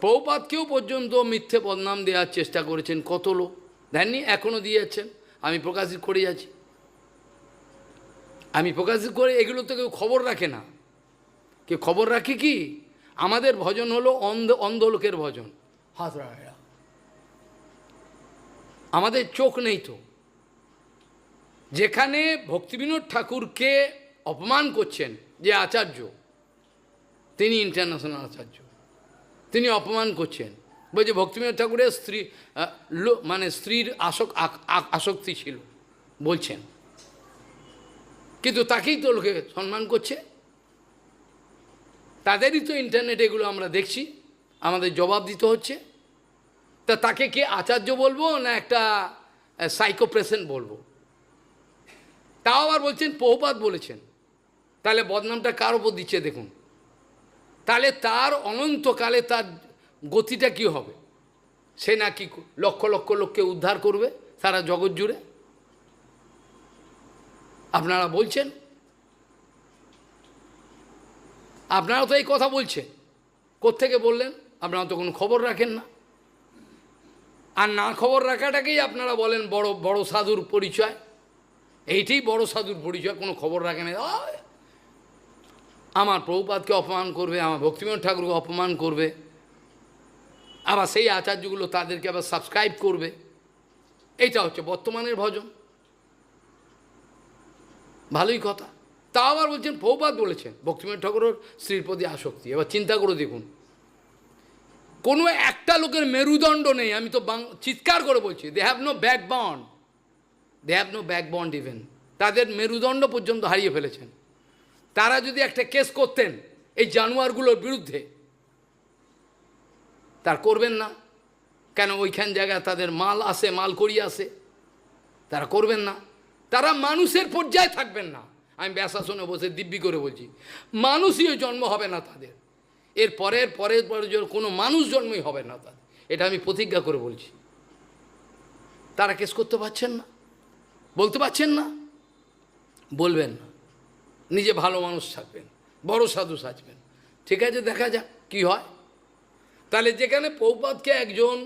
প্রভুপাতকেও পর্যন্ত মিথ্যে বদনাম দেওয়ার চেষ্টা করেছেন কত লোক। দেননি এখনও দিয়ে যাচ্ছেন আমি প্রকাশিত করে যাচ্ছি। আমি প্রকাশিত করে এগুলো তো কেউ খবর রাখে না। কেউ খবর রাখে কি? আমাদের ভজন হলো অন্ধ অন্ধ লোকের ভজন। হাত আমাদের চোখ নেই তো। যেখানে ভক্তিবিনোদ ঠাকুরকে অপমান করছেন যে আচার্য তিনি ইন্টারন্যাশনাল আচার্য। তিনি অপমান করছেন। বলছে ভক্তিবিনোদ ঠাকুরের স্ত্রী মানে স্ত্রীর আসক আসক্তি ছিল। বলছেন। কিন্তু তাকেই তো লোকে সম্মান করছে। তাদেরই তো ইন্টারনেট এগুলো আমরা দেখছি, আমাদের জবাব দিতে হচ্ছে। তা তাকে কে আচার্য বলব না একটা সাইকো পেশেন্ট বলব? তাও আবার বলছেন পৌপাত বলেছেন। তাহলে বদনামটা কার ওপর দিচ্ছে দেখুন। তাহলে তার অনন্তকালে তার গতিটা কি হবে? সে নাকি লক্ষ লক্ষ লোককে উদ্ধার করবে সারা জগৎ জুড়ে? আপনারা বলছেন? আপনারা তো এই কথা বলছেন। কোত্থেকে বললেন? আপনারা তো কোনো খবর রাখেন না। আর না খবর রাখাটাকেই আপনারা বলেন বড় বড় সাধুর পরিচয়। এইটাই বড় সাধুর পরিচয়, কোনো খবর রাখে না। আমার প্রভুপাতকে অপমান করবে, আমার ভক্তিমোহন ঠাকুরকে অপমান করবে। আবার সেই আচার্যগুলো তাদেরকে আবার সাবস্ক্রাইব করবে। এইটা হচ্ছে বর্তমানের ভজন। ভালোই কথা। তা আবার বলছেন প্রভুপাত বলেছেন, ভক্তিমোহন ঠাকুরের স্ত্রীর প্রতি আসক্তি। এবার চিন্তা করে দেখুন। কোনো একটা লোকের মেরুদণ্ড নেই, আমি তো চিৎকার করে বলছি they have no backbone they have no backbone even তাদের মেরুদণ্ড পর্যন্ত হারিয়ে ফেলেছেন। তারা যদি একটা কেস করতেন এই জানোয়ারগুলোর বিরুদ্ধে, তার করবেন না। কেন ওইখান জায়গায় তাদের মাল আসে মাল করি আসে তারা করবেন না। তারা মানুষের পর্যায়ে থাকবেন না। আমি ব্যাসাসনে বসে দিব্যি করে বলছি, মানুষই জন্ম হবে না তাদের। এর পরের পরের পরের কোনো মানুষ জন্মই হবে না তাদের। এটা আমি প্রতিজ্ঞা করে বলছি। তারা কেস করতে পারছেন না? বলতে পারছেন না? বলবেন না। নিজে ভালো মানুষ থাকবেন, বড় সাধু সাজবেন। ঠিক আছে, দেখা যাক কি হয়। তাহলে যেখানে পৌপাতকে একজন